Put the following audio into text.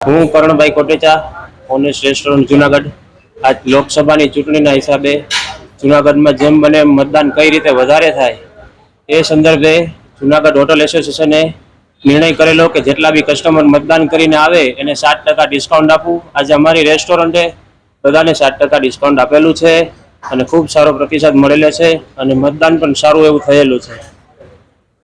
હું કરણભાઈ Kotecha honest restaurant Junagadh. આજ લોકસભાની ચૂંટણીના હિસાબે જુનાગઢમાં જેમ બને એમ મતદાન કઈ રીતે વધારે થાય એ સંદર્ભે જુનાગઢ હોટલ એસોસિએશને નિર્ણય કરેલો કે જેટલા બી કસ્ટમર મતદાન કરીને આવે એને સાત ટકા ડિસ્કાઉન્ટ આપવું. આજે અમારી રેસ્ટોરન્ટે બધાને સાત ટકા ડિસ્કાઉન્ટ આપેલું છે અને ખૂબ સારો પ્રતિસાદ મળેલો છે અને મતદાન પણ સારું એવું થયેલું છે.